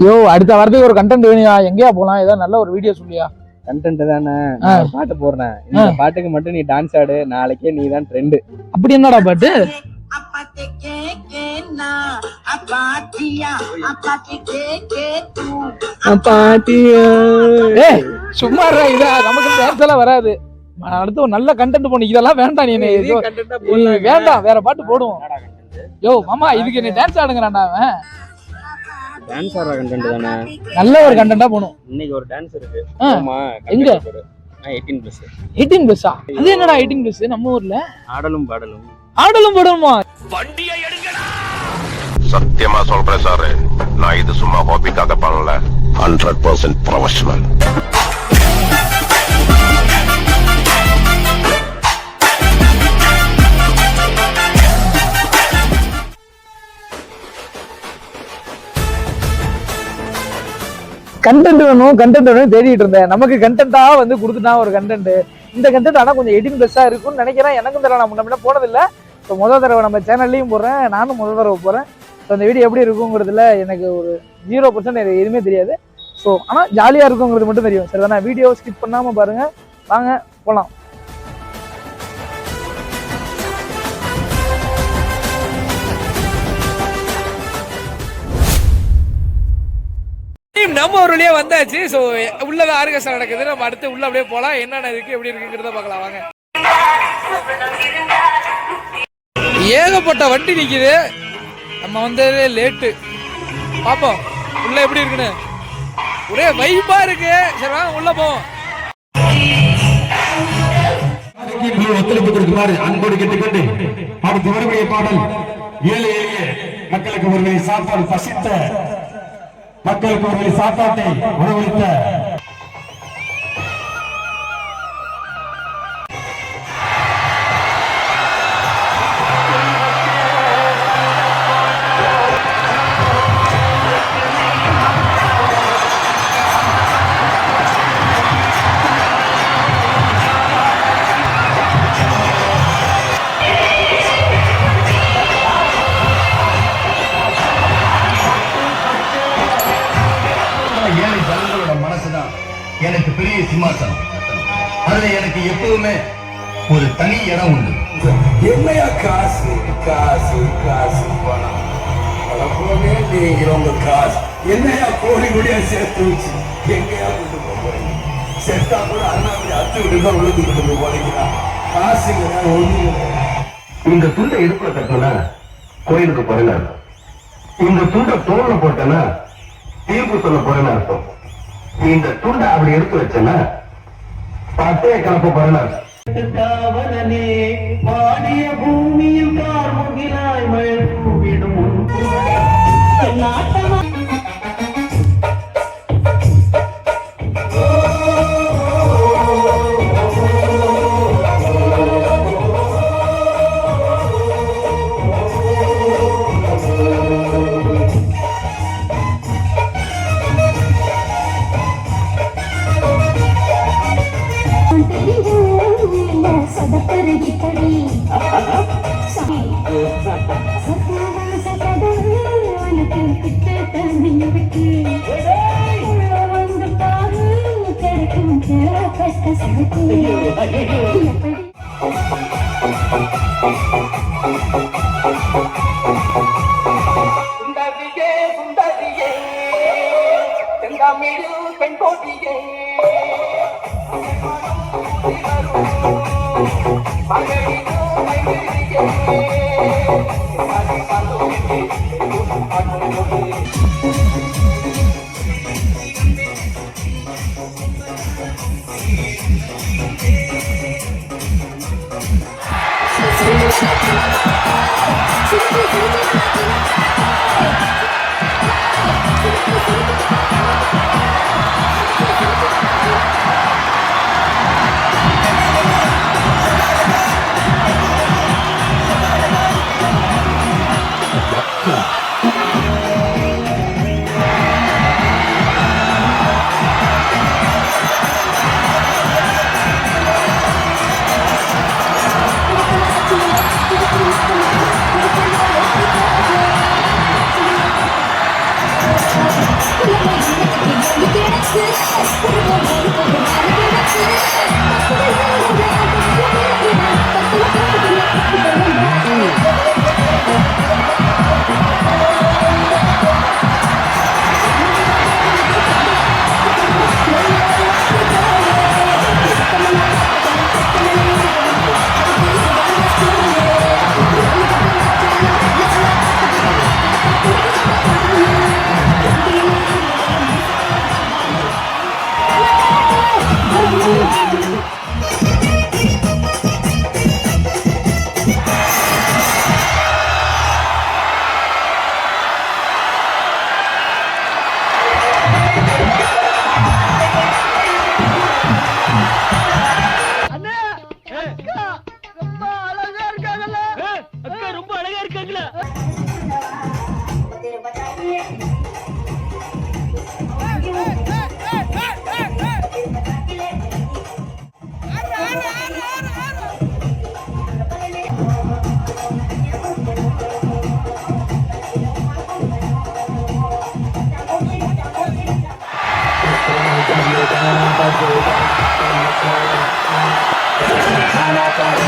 யோ அடுத்த வாரத்துக்கு ஒரு கண்டென்ட் வேணுயா? எங்கேயா போலாம்? ஏதாவது நல்ல ஒரு வீடியோ சொல்லியா? கண்டென்ட் தானே. பாட்டு போடுறேன். இந்த பாட்டுக்கு மட்டும் நீ டான்ஸ் ஆடு. நாளைக்கே நீ தான் ட்ரெண்ட் அப்படி என்னடா பாட்டு? சும்மா இருடா, இதா. நமக்கு டான்ஸ் எல்லாம் வராது. அடுத்து ஒரு நல்ல கண்டென்ட் போன இதெல்லாம் வேண்டாம் நீ வேண்டாம் வேற பாட்டு போடுவோம். யோ மாமா இதுக்கு என்ன டான்ஸ் ஆடுங்கிறான்டா அவன். டான்ஸ் ஆடுற கண்டென்ட் தானே? நல்ல ஒரு கண்டென்ட்டா போகணும். இன்னைக்கு ஒரு டான்ஸ் இருக்கு. ஆ. ஆமா எங்க? எயிட்டீன் பிளஸ் எயிட்டீன் பிளஸ்ஸா அது என்னடா எயிட்டீன் பிளஸ் நம்ம ஊர்ல? ஆடலும் பாடலும். ஆடலும் போடணுமா சத்தியமா சொல்றேன் சார். நான் இது சும்மா ஹாபிக்காக பண்ணல. ஹண்ட்ரட் பர்சன்ட் ப்ரொஃபஷனல் கண்டென்ட் வேணும் கண்டென்ட் வேணும் தேடிட்டு இருந்தேன். நமக்கு கண்டென்ட்டாக வந்து கொடுத்துட்டான் ஒரு கண்டென்ட் இந்த கண்டென்ட் ஆனால் கொஞ்சம் எடிங் பெஸ்ட்டாக இருக்கும்னு நினைக்கிறேன். எனக்கும் தெரியல நான் முன்ன போனதில்லை போனதில்ல. ஸோ முதல் தடவை நம்ம சேனல்லையும் போடுறேன் நானும் முதல் தடவை போகிறேன் ஸோ அந்த வீடியோ எப்படி இருக்குங்கிறதுல எனக்கு ஒரு ஜீரோ பர்சன்ட் எனக்கு எதுவுமே தெரியாது. ஸோ ஆனால் ஜாலியாக இருக்குங்கிறது மட்டும் தெரியும். சரி தானே வீடியோ ஸ்கிப் பண்ணாமல் பாருங்கள் வாங்க போகலாம் நம்ம ஒரு வந்தாச்சு. ஸோ உள்ளதான் ஆர்கஸ்ட்ரா நடக்குது. நம்ம அடுத்து உள்ள அப்படியே போகலாம் என்னென்ன இருக்கு எப்படி இருக்குங்கிறத பார்க்கலாம். வாங்க. ஏகப்பட்ட வண்டி நிக்குது. நம்ம வந்ததே லேட்டு பாப்போம் உள்ள எப்படி இருக்குன்னு. ஒரே வைப்பா இருக்கு. சரி வாங்க உள்ள போவோம். ஒத்துழைப்பு கொடுக்குமாறு அன்போடு கேட்டுக்கொண்டு அடுத்து பாடல். ஏழை எளிய மக்களுக்கு ஒருவேளை சாப்பாடு பசித்த மக்களுக்கு ஒரு சாப்பாட்டை உணவளித்த எனக்கு பெரிய சிம்மாசனம். அதுல எனக்கு எப்பவுமே ஒரு தனி இடம் உண்டு. என்னையா காசு காசு காசு பணம்? பணப்போனே நீங்க உங்க காசு? என்னையா கோடி கோடியா சேர்த்து வச்சு எங்கேயா கொண்டு போறீங்க? செத்தா கூட அண்ணாமலை அத்து விட்டு தான் உழுந்து கொண்டு போறீங்களா காசுங்க ஒண்ணு இந்த துண்டை இடுப்புல கட்டினா கோயிலுக்கு போறேன்னு அர்த்தம். இந்த துண்டை தோல்ல போட்டேன்னா தீர்ப்பு சொல்ல போறேன்னு அர்த்தம். இந்த துண்டை அப்படி எடுத்து வச்சேன்னா பத்தே கலப்ப பரணர் அர்த்தம் பாடிய பூமியில் கார்முகிலாய் மழை கூவிடும் சுந்தரியே சுந்தரியே செந்தாமிழு பெண் கோட்டியே Thank 아 放たれ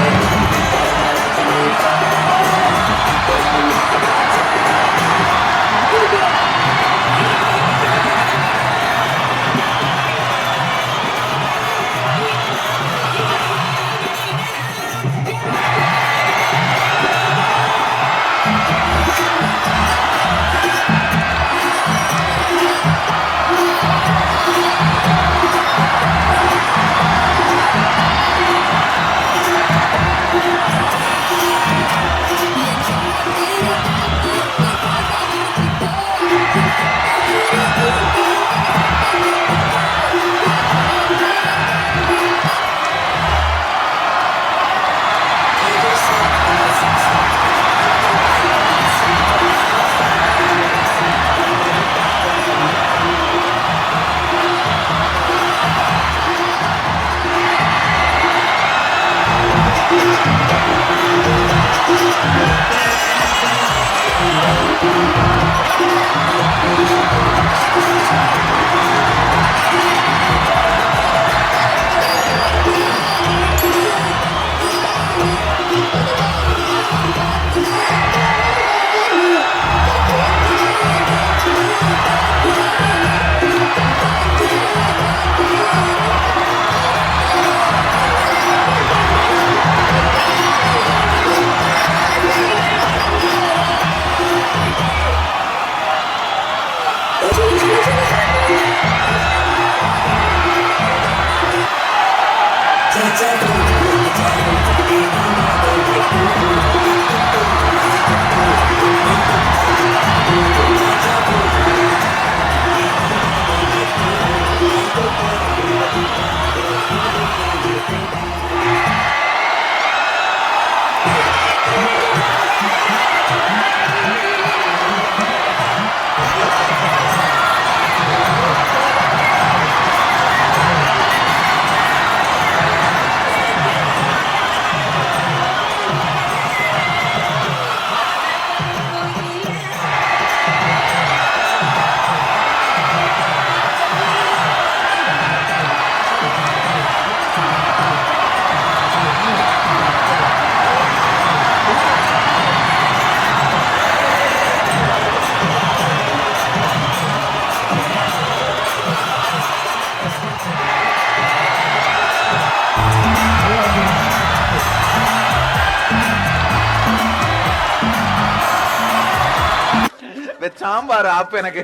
சாம்பார் அப்ப எனக்கு.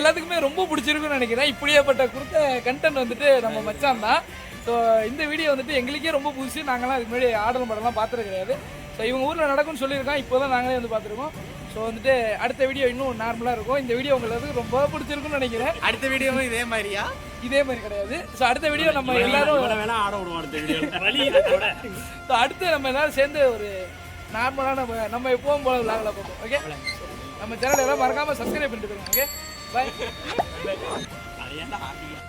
எல்லாத்துக்குமே ரொம்ப பிடிச்சிருக்குன்னு நினைக்கிறேன். இப்படியேப்பட்ட கொடுத்த கண்டென்ட் வந்துட்டு நம்ம மச்சான் தான் ஸோ இந்த வீடியோ வந்துட்டு எங்களுக்கே ரொம்ப புதுசு. நாங்களாம் அதுக்கு முன்னாடி ஆடல் படம்லாம் பார்த்தது கிடையாது ஸோ இவங்க ஊரில் நடக்கும்னு சொல்லியிருக்கான் இப்போ தான் நாங்களே வந்து பார்த்துருக்கோம். ஸோ வந்துட்டு அடுத்த வீடியோ இன்னும் நார்மலாக இருக்கும். இந்த வீடியோ உங்களுக்கு ரொம்ப பிடிச்சிருக்குன்னு நினைக்கிறேன். அடுத்த வீடியோவும் இதே மாதிரியா? இதே மாதிரி கிடையாது. ஸோ அடுத்த வீடியோ நம்ம எல்லாரும் வேணா ஆட விடுவோம் அடுத்த வீடியோ ஸோ அடுத்து நம்ம எல்லாரும் சேர்ந்து ஒரு நார்மலான நம்ம எப்பவும் போல விளாகல பார்ப்போம். ஓகே நம்ம சேனல் எல்லாம் மறக்காம சப்ஸ்கிரைப் பண்ணிட்டு okay Bye. Bye. Kalian lah hati.